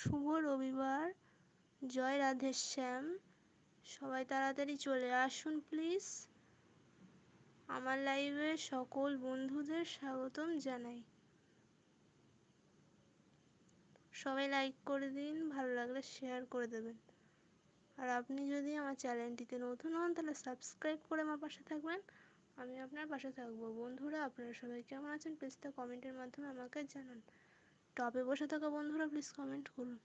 শুভ রবিবার। জয় রাধেশ্যাম সবাই তাড়াতাড়ি চলে আসুন প্লিজ আমার লাইভে সকল বন্ধুদের স্বাগতম জানাই। সবাই লাইক করে দিন, ভালো লাগলে শেয়ার করে দেবেন। আর আপনি যদি আমার চ্যানেলটিতে নতুন হন, তাহলে সাবস্ক্রাইব করে আমার পাশে থাকবেন। আমি আপনার পাশে থাকব। বন্ধুরা, আপনারা সবাই কেমন আছেন প্লিজ তা কমেন্টের মাধ্যমে আমাকে জানান। টপে বসে থাকা বন্ধুরা প্লিজ কমেন্ট করুন।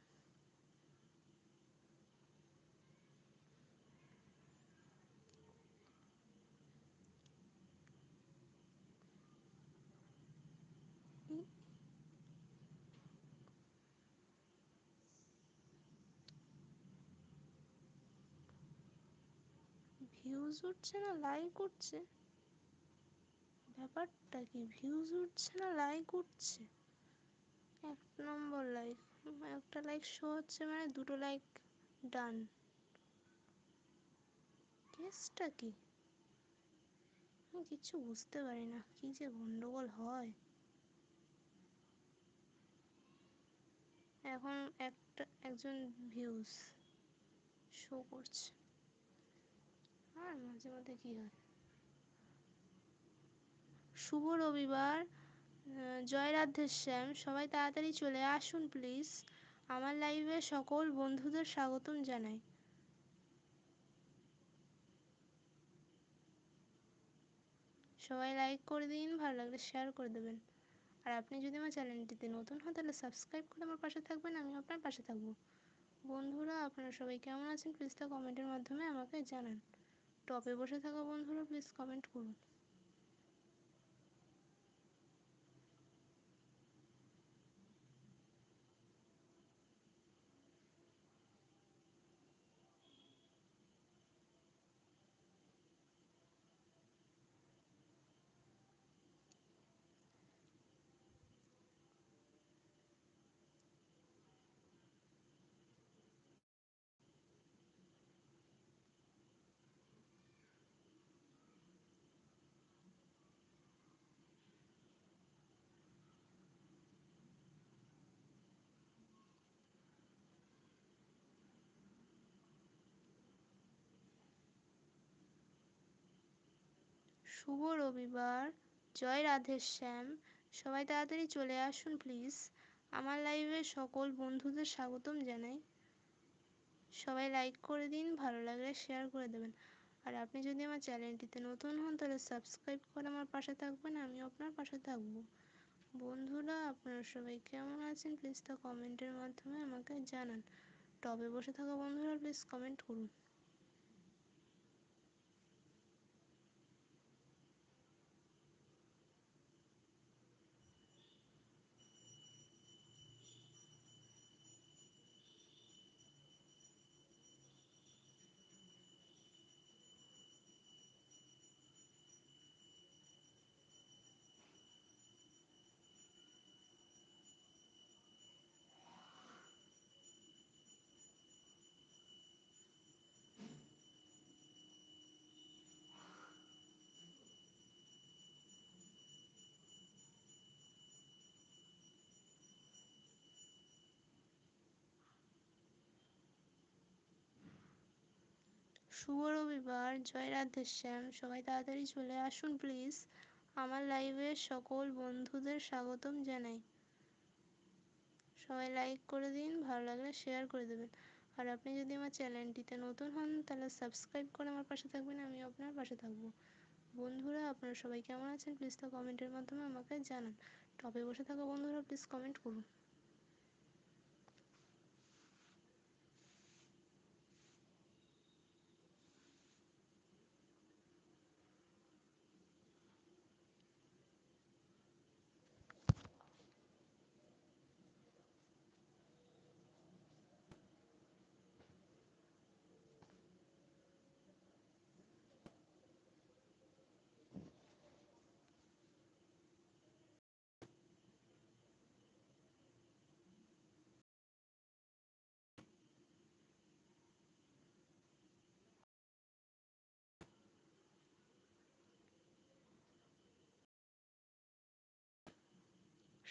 ভিউজ উঠছে না লাইক উঠছে। ব্যাপারটা কি? ভিউজ উঠছে না লাইক উঠছে। এক নম্বর লাইক একটা লাইক শো হচ্ছে মানে দুটো লাইক ডান কেসটা কি? আমি কিচ্ছু বুঝতে পারি না। কি যে গন্ডগোল হয়? এখন একটা, একজন ভিউজ শো করছে। আর মাঝে মধ্যে কি হয়? শুভ রবিবার। জয় রাধেশ্যাম সবাই তাড়াতাড়ি চলে আসুন প্লিজ আমার লাইভে সকল বন্ধুদের স্বাগতম জানাই। সবাই লাইক করে দিন, ভালো লাগলে শেয়ার করে দেবেন। আর আপনি যদি আমার চ্যানেলটিতে নতুন হন, তাহলে সাবস্ক্রাইব করে আমার পাশে থাকবেন আমি আপনার পাশে থাকব। বন্ধুরা, আপনারা সবাই কেমন আছেন প্লিজ তা কমেন্টের মাধ্যমে আমাকে জানান। টপে বসে থাকা বন্ধুরা প্লিজ কমেন্ট করুন। শুভ রবিবার। জয় রাধেশ্যাম সবাই তাড়াতাড়ি চলে আসুন প্লিজ আমার লাইভে সকল বন্ধুদের স্বাগতম জানাই। সবাই লাইক করে দিন, ভালো লাগলে শেয়ার করে দেবেন। আর আপনি যদি আমার চ্যানেলটিতে নতুন হন, তাহলে সাবস্ক্রাইব করে আমার পাশে থাকবেন আমি আপনার পাশে থাকব। বন্ধুরা, আপনারা সবাই কেমন আছেন? প্লিজ তা কমেন্টের মাধ্যমে আমাকে জানান। টবে বসে থাকা বন্ধুরা প্লিজ কমেন্ট করুন। শুভ রবিবার, জয় রাধেশ্যাম সবাই তাড়াতাড়ি চলে আসুন প্লিজ আমার লাইভে সকল বন্ধুদের স্বাগতম জানাই। সবাই লাইক করে দিন, ভালো লাগলে শেয়ার করে দেবেন। আর আপনি যদি আমার চ্যানেলটিতে নতুন হন, তাহলে সাবস্ক্রাইব করে আমার পাশে থাকবেন আমি আপনার পাশে থাকব। বন্ধুরা, আপনারা সবাই কেমন আছেন? প্লিজ তা কমেন্টের মাধ্যমে আমাকে জানান। টপে বসে থাকা বন্ধুরা প্লিজ কমেন্ট করুন।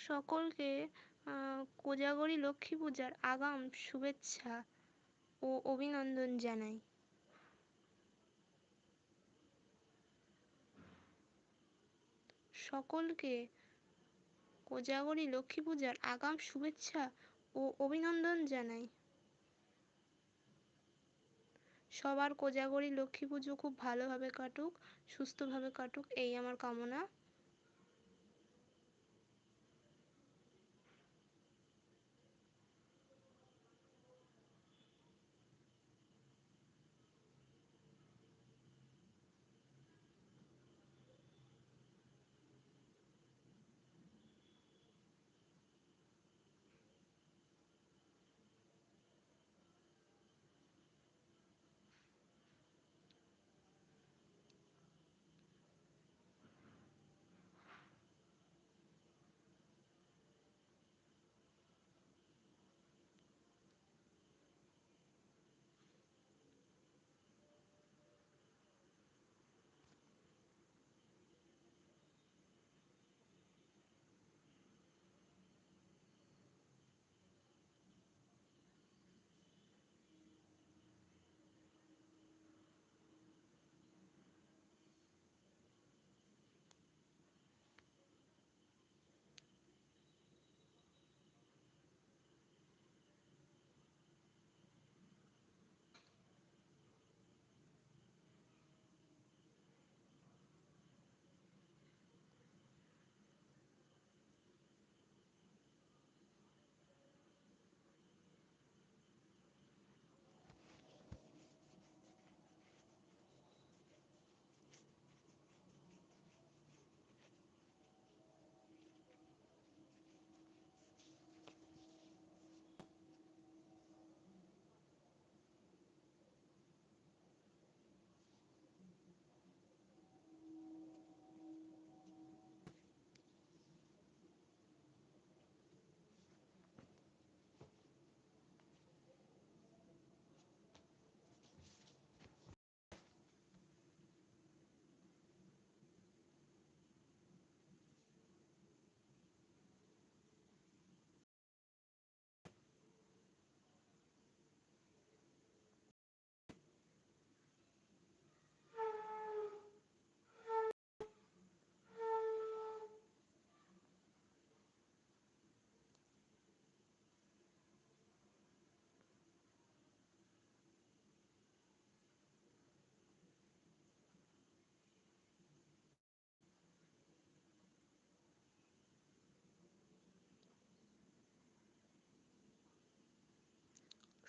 সকলকে কোজাগরী লক্ষ্মী পূজার আগাম শুভেচ্ছা ও অভিনন্দন জানাই। সকলকে কোজাগরী লক্ষ্মী পূজার আগাম শুভেচ্ছা ও অভিনন্দন জানাই। সবার কোজাগরী লক্ষ্মী পুজো খুব ভালোভাবে কাটুক, সুস্থভাবে কাটুক, এই আমার কামনা।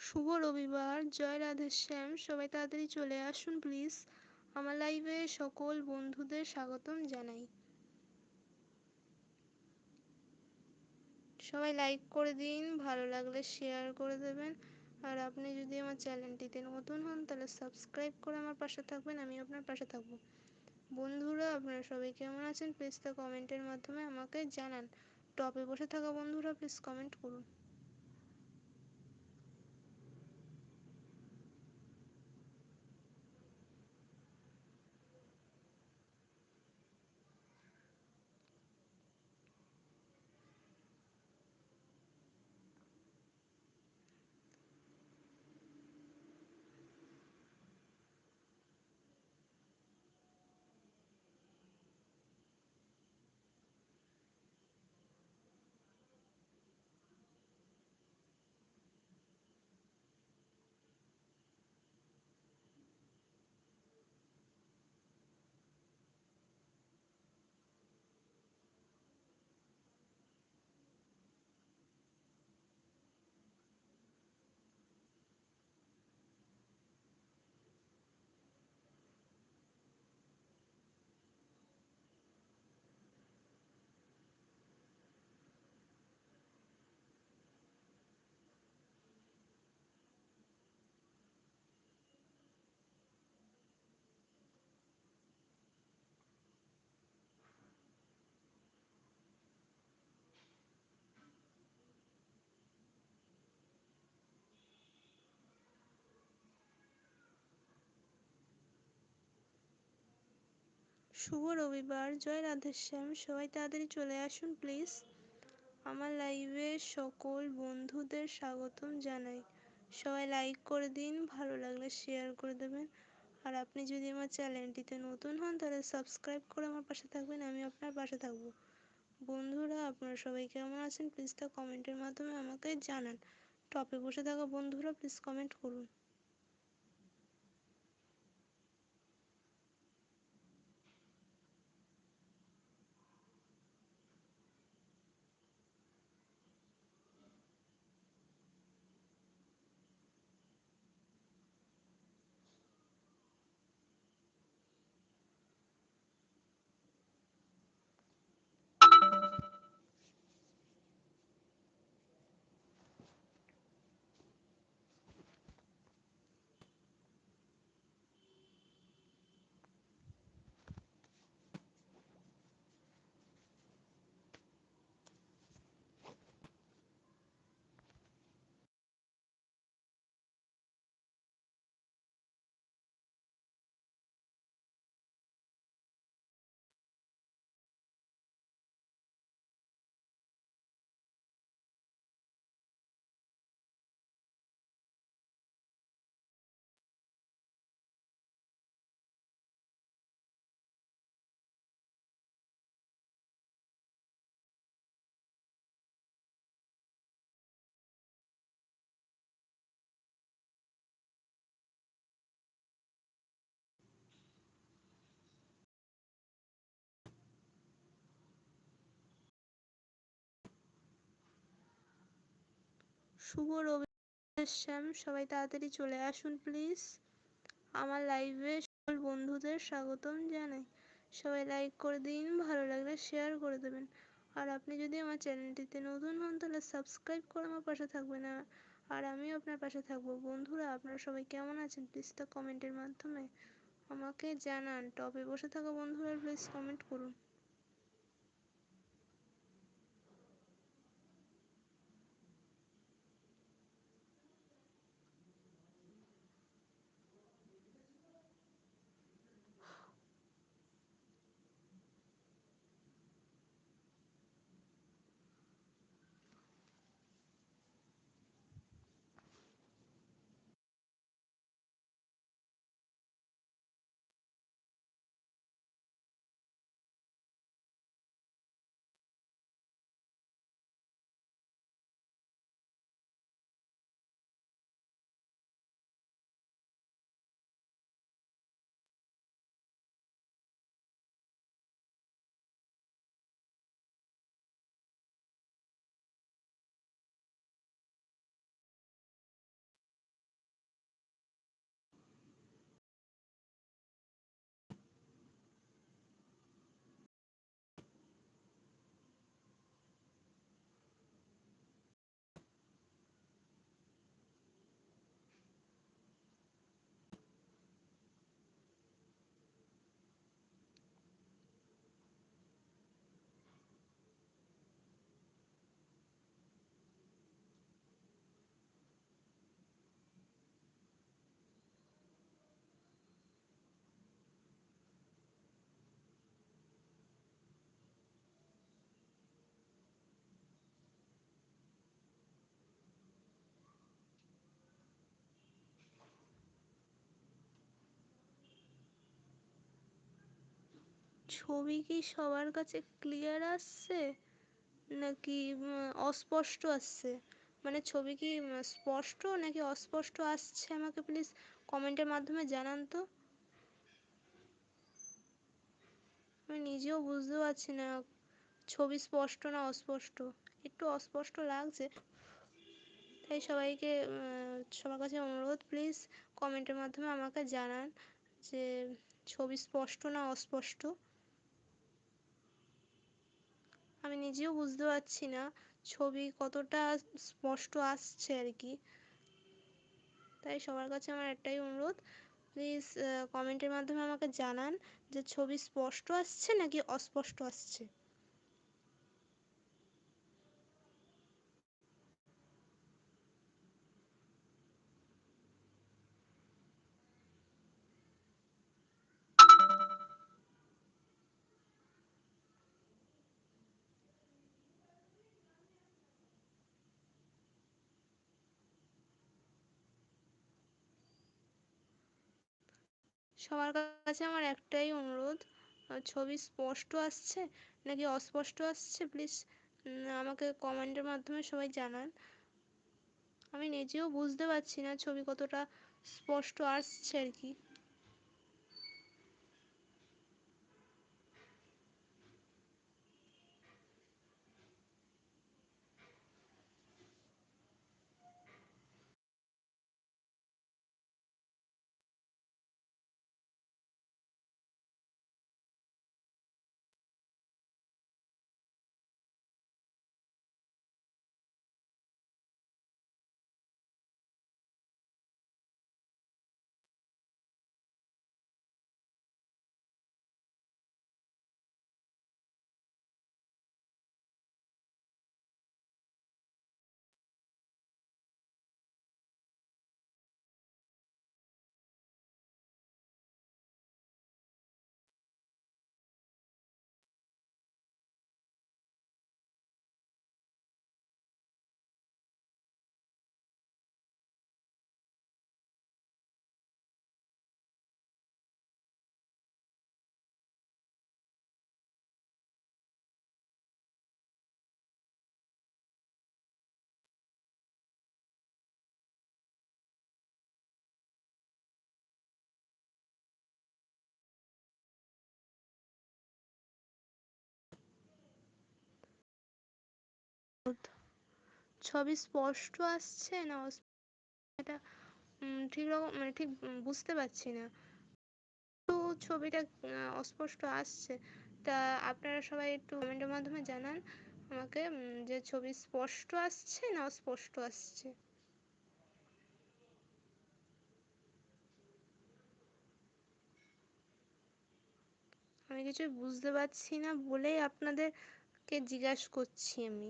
শুভ রবিবার। জয় রাধেশ্যাম সবাই তাড়াতাড়ি চলে আসুন প্লিজ আমার লাইভে সকল বন্ধুদের স্বাগতম জানাই। সবাই লাইক করে দিন, ভালো লাগলে শেয়ার করে দেবেন। আর আপনি যদি আমার চ্যানেলটিতে নতুন হন, তাহলে সাবস্ক্রাইব করে আমার পাশে থাকবেন আমি আপনার পাশে থাকব। বন্ধুরা, আপনারা সবাই কেমন আছেন? প্লিজ তা কমেন্টের মাধ্যমে আমাকে জানান। টপে বসে থাকা বন্ধুরা প্লিজ কমেন্ট করুন। শুভ রবিবার, জয় রাধেশ্যাম সবাই তাড়াতাড়ি চলে আসুন প্লিজ আমার লাইভে সকল বন্ধুদের স্বাগতম জানাই। সবাই লাইক করে দিন, ভালো লাগলে শেয়ার করে দেবেন। আর আপনি যদি আমার চ্যানেলটিতে নতুন হন, তাহলে সাবস্ক্রাইব করে আমার পাশে থাকবেন, আমি আপনার পাশে থাকব। বন্ধুরা, আপনারা সবাই কেমন আছেন? প্লিজ তা কমেন্টের মাধ্যমে আমাকে জানান। টপে বসে থাকা বন্ধুরা প্লিজ কমেন্ট করুন। শুভ রবি শ্যাম। সবাই তাড়াতাড়ি চলে আসুন প্লিজ আমার লাইভে সকল বন্ধুদের স্বাগতম জানাই। সবাই লাইক করে দিন, ভালো লাগলে শেয়ার করে দেবেন। আর আপনি যদি আমার চ্যানেলটিতে নতুন হন, তাহলে সাবস্ক্রাইব করে আমার পাশে থাকবেন। আর আমিও আপনার পাশে থাকব। বন্ধুরা, আপনারা সবাই কেমন আছেন? প্লিজ তা কমেন্টের মাধ্যমে আমাকে জানান। টপে বসে থাকা বন্ধুরা প্লিজ কমেন্ট করুন। ছবি কি সবার কাছে ক্লিয়ার আসছে? নাকি অস্পষ্ট আসছে? মানে ছবি কি স্পষ্ট নাকি অস্পষ্ট আসছে? আমাকে প্লিজ কমেন্টের মাধ্যমে জানান তো। আমি নিজেও বুঝতে পারছি না, ছবি স্পষ্ট না অস্পষ্ট? একটু অস্পষ্ট লাগছে। তাই সবাইকে সবার কাছে অনুরোধ প্লিজ কমেন্টের মাধ্যমে আমাকে জানান যে ছবি স্পষ্ট না অস্পষ্ট? আমি নিজেও বুঝতে পারছি না ছবি কতটা স্পষ্ট আসছে আর কি। তাই সবার কাছে আমার একটাই অনুরোধ প্লিজ কমেন্টের মাধ্যমে আমাকে জানান যে ছবি স্পষ্ট আসছে নাকি অস্পষ্ট আসছে। সবার কাছে আমার একটাই অনুরোধ ছবি স্পষ্ট আসছে নাকি অস্পষ্ট আসছে প্লিজ আমাকে কমেন্টের মাধ্যমে সবাই জানান। আমি নিজেও বুঝতে পারছি না ছবি কতটা স্পষ্ট আসছে আর কি। ছবি স্পষ্ট আসছে না এটা ঠিক রকম মানে ঠিক বুঝতে পারছি না। তো ছবিটা অস্পষ্ট আসছে। তা আপনারা সবাই একটু কমেন্টের মাধ্যমে জানান আমাকে যে ছবি স্পষ্ট আসছে না অস্পষ্ট আসছে। আমি কিছু বুঝতে পারছি না বলেই আপনাদেরকে জিজ্ঞাসা করছি আমি।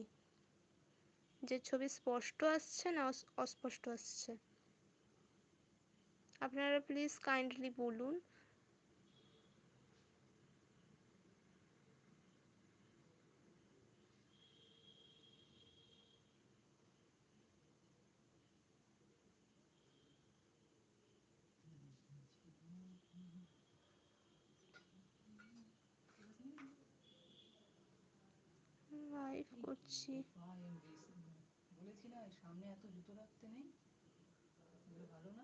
যে ছবি স্পষ্ট আসছে না অস্পষ্ট আসছে? আপনারা প্লিজ কাইন্ডলি বলুন। লাইভ করছি। বলেছি না সামনে এত জুতো রাখতে নেই। ভালো না?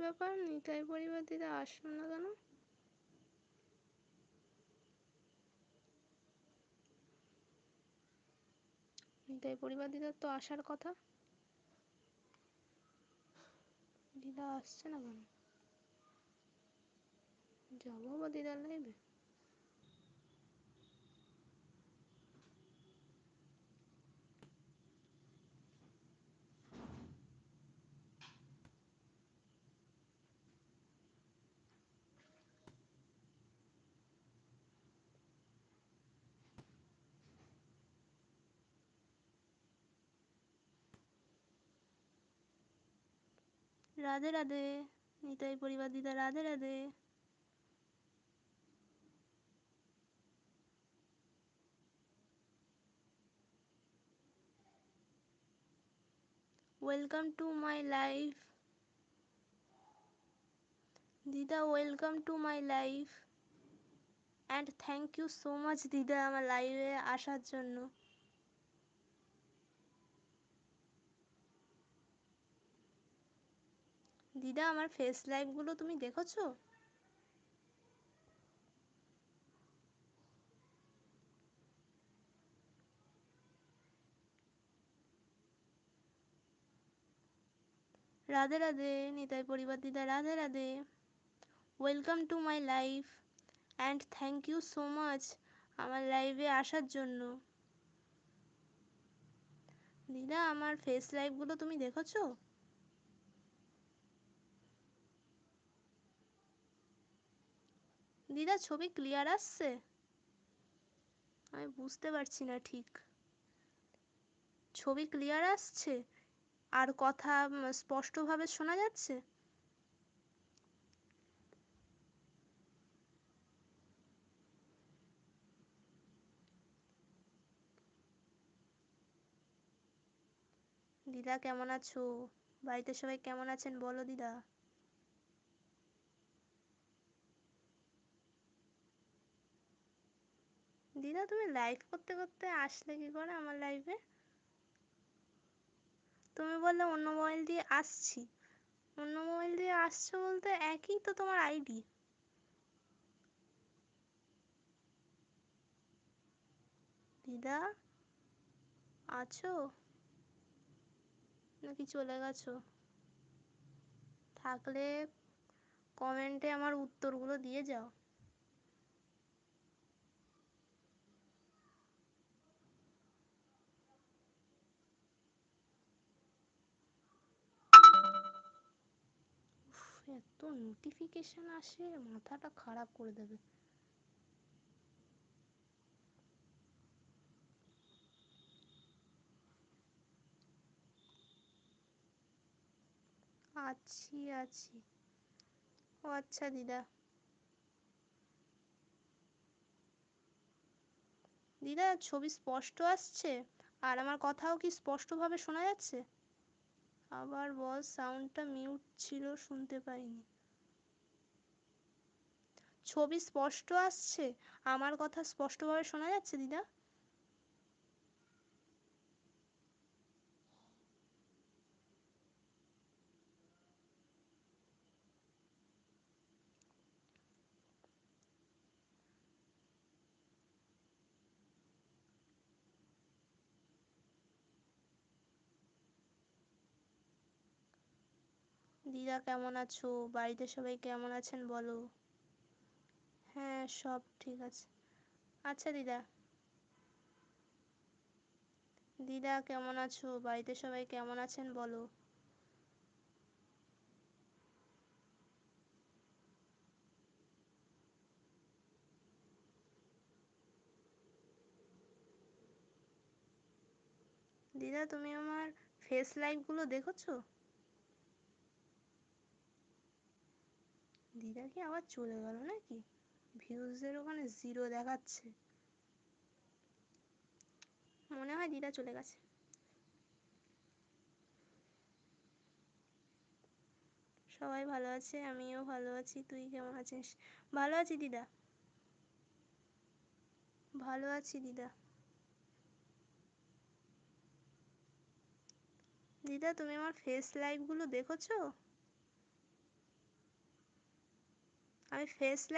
ব্যাপার, নিতাই পরিবার দিতে আসলো না কেন? নিতাই পরিবার দিদার তো আসার কথা। দিদা আসছে না কেন? যাব বা দিদার লাইভে রাধে রাধে, নিতাই পরিবার দিদা, Radhe Radhe. Welcome to my life দিদা welcome to my life and thank you so much দিদা আমার লাইভে আসার জন্য। দিদা, আমার ফেস লাইটগুলো তুমি দেখেছ? রাধে রাধে, নিতাই পরিবার দিদা, Radhe Radhe. Welcome to my life and thank you so much আমার লাইভে আসার জন্য। দিদা, আমার ফেস লাইভগুলো তুমি দেখেছ? দিদা, ছবি ক্লিয়ার আসছে? আমি বুঝতে পারছি না ঠিক। ছবি ক্লিয়ার আসছে? আর কথা স্পষ্টভাবে শোনা যাচ্ছে? দিদা, কেমন আছো? বাড়িতে সবাই কেমন আছেন? বলো দিদা। দিদা, তুমি লাইভ করতে করতে আসলে কি করে আমার লাইভে তুমি বললে অন্য মোবাইল দিয়ে আসছি। অন্য মোবাইল দিয়ে আসছো বলতে একই তো তোমার আইডি দিদা, আছো? নাকি চলে গেছো? থাকলে কমেন্টে আমার উত্তরগুলো দিয়ে যাও। এত নোটিফিকেশন আসে, মাথাটা খারাপ করে দেবে। আছি আছি। ও আচ্ছা দিদা। দিদা, ছবি স্পষ্ট আসছে? আর আমার কথাও কি স্পষ্টভাবে শোনা যাচ্ছে? আবার বল সাউন্ডটা মিউট ছিল, শুনতে পাইনি। ছবি স্পষ্ট আসছে? আমার কথা স্পষ্টভাবে শোনা যাচ্ছে, দিদা? দিদা কেমন আছো? বাড়িতে সবাই কেমন আছেন বলো? হ্যাঁ সব ঠিক আছে। আচ্ছা দিদা। দিদা কেমন আছো? বাড়িতে সবাই কেমন আছেন বলো? দিদা, তুমি আমার ফেস লাইভগুলো দেখেছ? দিদা কি আবার চলে গেল নাকি? ভিউজের ওখানে জিরো দেখাচ্ছে। মনে হয় দিদা চলে গেছে। সবাই ভালো আছে, আমিও ভালো আছি। তুই কেমন আছিস? ভালো আছি দিদা। ভালো আছি দিদা। দিদা, তুমি আমার ফেস লাইভগুলো দেখেছ? আমি ফেস